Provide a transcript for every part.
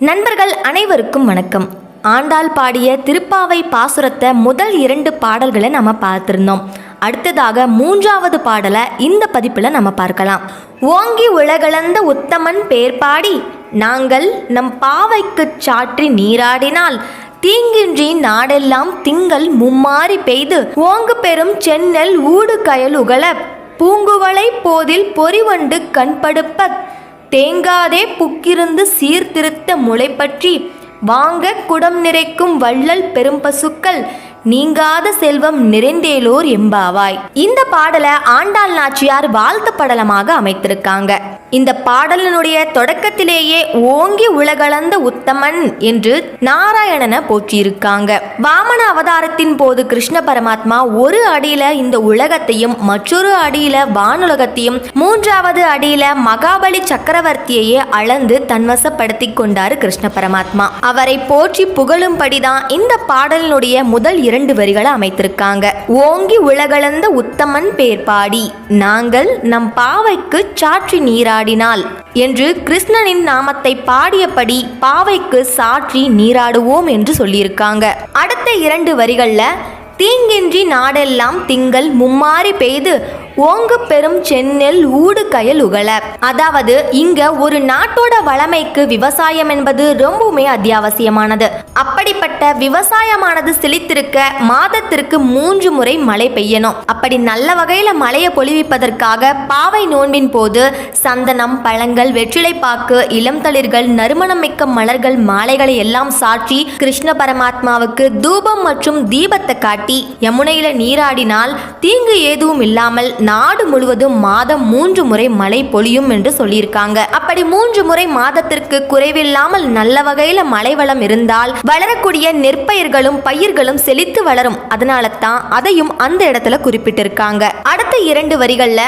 நண்பர்கள் அனைவருக்கும் வணக்கம். ஆண்டாள் பாடிய திருப்பாவை பாசுரத்தை முதல் இரண்டு பாடல்களை நம்ம பார்த்துருந்தோம். அடுத்ததாக மூன்றாவது பாடலை இந்த பதிப்பில் நம்ம பார்க்கலாம். ஓங்கி உலகளந்த உத்தமன் பேர் பாடி நாங்கள் நம் பாவைக்குச் சாற்றி நீராடினால் தீங்கின்றி நாடெல்லாம் திங்கள் மும்மாறி பெய்து ஓங்கு பெறும் சென்னல் ஊடு கயலுகல பூங்குவளை போதில் பொறிவண்டு கண்படுப்ப தேங்காதே புக்கிருந்து சீர்திருத்த முளை பற்றி வாங்க குடம் நிறைக்கும் வள்ளல் பெரும்பசுக்கள் நீங்காத செல்வம் நிறைந்தேலோர் எம்பாவாய். இந்த பாடலை ஆண்டாள் நாச்சியார் வாழ்த்து படலமாக அமைத்திருக்காங்க. இந்த பாடலினுடைய தொடக்கத்திலேயே ஓங்கி உலகளந்த உத்தமன் என்று நாராயணனை போற்றியிருக்காங்க. வாமன அவதாரத்தின் போது கிருஷ்ண பரமாத்மா ஒரு அடியில இந்த உலகத்தையும் மற்றொரு அடியில வானுலகத்தையும் மூன்றாவது அடியில மகாபலி சக்கரவர்த்தியையே அளந்து தன்வசப்படுத்தி கொண்டாரு கிருஷ்ண பரமாத்மா. அவரை போற்றி புகழும்படிதான் இந்த பாடலினுடைய முதல் இரண்டு வரிகளை அமைத்திருக்காங்க. ஓங்கி உலகளந்த உத்தமன் பேர்பாடி நாங்கள் நம் பாவைக்கு சாற்றி நீரா நீராடினாள் என்று கிருஷ்ணனின் நாமத்தை பாடியபடி பாவைக்கு சாற்றி நீராடுவோம் என்று சொல்லியிருக்காங்க. அடுத்த இரண்டு வரிகள்ல தீங்கின்றி நாடெல்லாம் திங்கள் மும்மாறி பெய்து ஓங்கு பெரும் சென்னல் ஊடு கயல் உகல அதாவது இங்க ஒரு நாட்டோட வளமைக்கு விவசாயம் என்பது ரொம்பவுமே அத்தியாவசியமானது. அப்படிப்பட்ட விவசாயமானது செழித்திருக்க மாதத்திற்கு மூன்று முறை மழை பெய்யணும். அப்படி நல்ல வகையில மழையை பொழிவிப்பதற்காக பாவை நோன்பின் போது சந்தனம் பழங்கள் வெற்றிலைப்பாக்கு இளம் தளிர்கள் நறுமணம் மிக்க மலர்கள் மாலைகளை எல்லாம் சாற்றி கிருஷ்ண பரமாத்மாவுக்கு தூபம் மற்றும் தீபத்தை காட்டி யமுனையில நீராடினால் தீங்கு எதுவும் இல்லாமல் நாடு முழுவதும் மாதம் மூன்று முறை மழை பொழியும் என்று சொல்லியிருக்காங்க. அப்படி மூன்று முறை மாதத்திற்கு குறைவில்லாமல் நல்ல வகையில மழை வளம் இருந்தால் வளரக்கூடிய நெற்பயிர்களும் பயிர்களும் செழித்து வளரும். அதனால தான் அதையும் அந்த இடத்துல குறிப்பிட்டிருக்காங்க. அடுத்த இரண்டு வரிகள்ல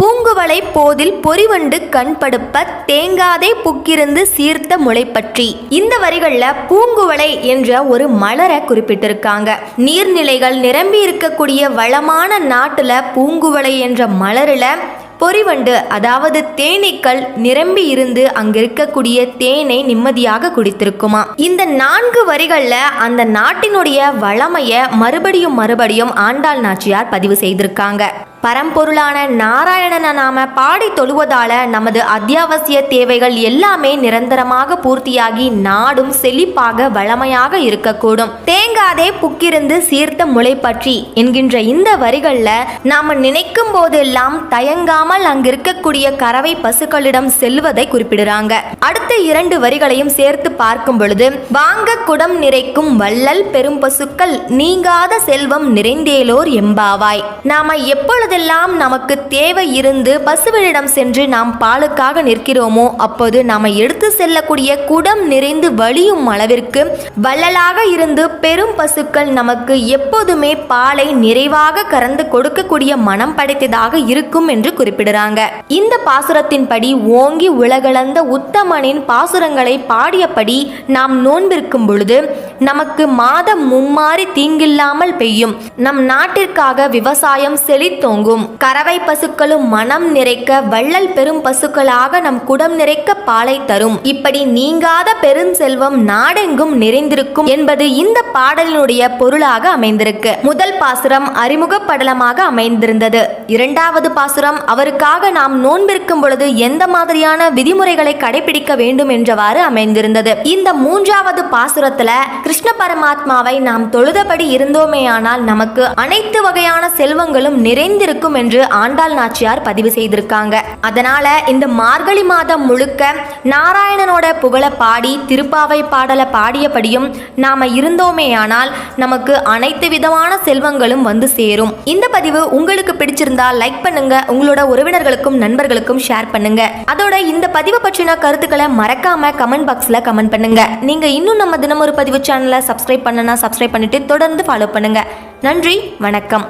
பூங்குவளை போதில் பொறிவண்டு கண்படுப்ப தேங்காதே புக்கிருந்து சீர்த்த முளை பற்றி இந்த வரிகளில் பூங்குவளை என்ற ஒரு மலரை குறிப்பிட்டிருக்காங்க. நீர்நிலைகள் நிரம்பி இருக்கக்கூடிய வளமான நாட்டுல பூங்குவளை என்ற மலரில் பொறிவண்டு அதாவது தேனீக்கள் நிரம்பி இருந்து அங்க இருக்கக்கூடிய தேனை நிம்மதியாக குடித்திருக்குமா? இந்த நான்கு வரிகள்ல அந்த நாட்டினுடைய வளமைய மறுபடியும் மறுபடியும் ஆண்டாள் நாச்சியார் பதிவு செய்திருக்காங்க. பரம்பொருளான நாராயணனை நாம பாடி தொழுவதால நமது அத்தியாவசிய தேவைகள் எல்லாமே நிரந்தரமாக பூர்த்தியாகி நாடும் செழிப்பாக வளமையாக இருக்கக்கூடும். தேங்காதே புக்கிருந்து சீர்த்த முளை பற்றி என்கின்ற இந்த வரிகளில் நாம் நினைக்கும் போதெல்லாம் தயங்காமல் அங்கிருக்கக்கூடிய கறவை பசுக்களிடம் செல்வதை குறிப்பிடுறாங்க. அடுத்த இரண்டு வரிகளையும் சேர்த்து பார்க்கும் பொழுது வாங்க குடம் நிறைக்கும் வள்ளல் பெரும் பசுக்கள் நீங்காத செல்வம் நிறைந்தேலோர் எம்பாவாய். நாம எப்பொழுது எப்போதெல்லாம் நமக்கு தேவை இருந்து பசுவினிடம் சென்று நாம் பாலுக்காக நிற்கிறோமோ அப்போது நாம் எடுத்து செல்லக்கூடிய குடம் நிறைந்து வழியும் அளவிற்கு வள்ளலாக இருந்து பெரும் பசுக்கள் நமக்கு எப்போதுமே பாலை நிறைவாக கறந்து கொடுக்கக்கூடிய மனம் படைத்ததாக இருக்கும் என்று குறிப்பிடுறாங்க. இந்த பாசுரத்தின்படி ஓங்கி உலகளந்த உத்தமனின் பாசுரங்களை பாடியபடி நாம் நோன்பிருக்கும் பொழுது நமக்கு மாதம் மும்மாறி தீங்கில்லாமல் பெய்யும். நம் நாட்டிற்காக விவசாயம் செழித்தோம் ஓங்கும் கறவை பசுக்களும் மனம் நிறைக்க வள்ளல் பெரும் பசுக்களாக நம் குடம் நிறைக்க பாலை தரும். இப்படி நீங்காத பெருஞ்செல்வம் நாடெங்கும் நிறைந்திருக்கும் என்பது இந்த பாடலினுடைய பொருளாக அமைந்திருக்கு. முதல் பாசுரம் அறிமுக படலமாக அமைந்திருந்தது. இரண்டாவது பாசுரம் அவருக்காக நாம் நோன்பிருக்கும் பொழுது எந்த மாதிரியான விதிமுறைகளை கடைபிடிக்க வேண்டும் என்றவாறு அமைந்திருந்தது. இந்த மூன்றாவது பாசுரத்துல கிருஷ்ண பரமாத்மாவை நாம் தொழுதபடி இருந்தோமேயானால் நமக்கு அனைத்து வகையான செல்வங்களும் நிறைந்து இருக்கும் என்று ஆண்டாள் நாச்சியார் பதிவு செய்திருக்காங்க. அதனால இந்த மார்கழி மாதம் முழுக்க நாராயணனோட புகழ பாடி திருப்பாவை பாடலை பாடியபடியும் நாம இருந்தோமே ஆனால் நமக்கு அனைத்து விதமான செல்வங்களும் வந்து சேரும். இந்த பதிவு உங்களுக்கு பிடிச்சிருந்தா லைக் பண்ணுங்க. உங்களோட உறவினர்களுக்கும் நண்பர்களுக்கும் ஷேர் பண்ணுங்க. அதோட இந்த பதிவு பற்றின கருத்துக்களை மறக்காம கமெண்ட் பாக்ஸ்ல கமெண்ட் பண்ணுங்க. நீங்க இன்னும் நம்ம தினமொரு பதிவு சேனலை சப்ஸ்கிரைப் பண்ணனா சப்ஸ்கிரைப் பண்ணிட்டு தொடர்ந்து ஃபாலோ பண்ணுங்க. நன்றி வணக்கம்.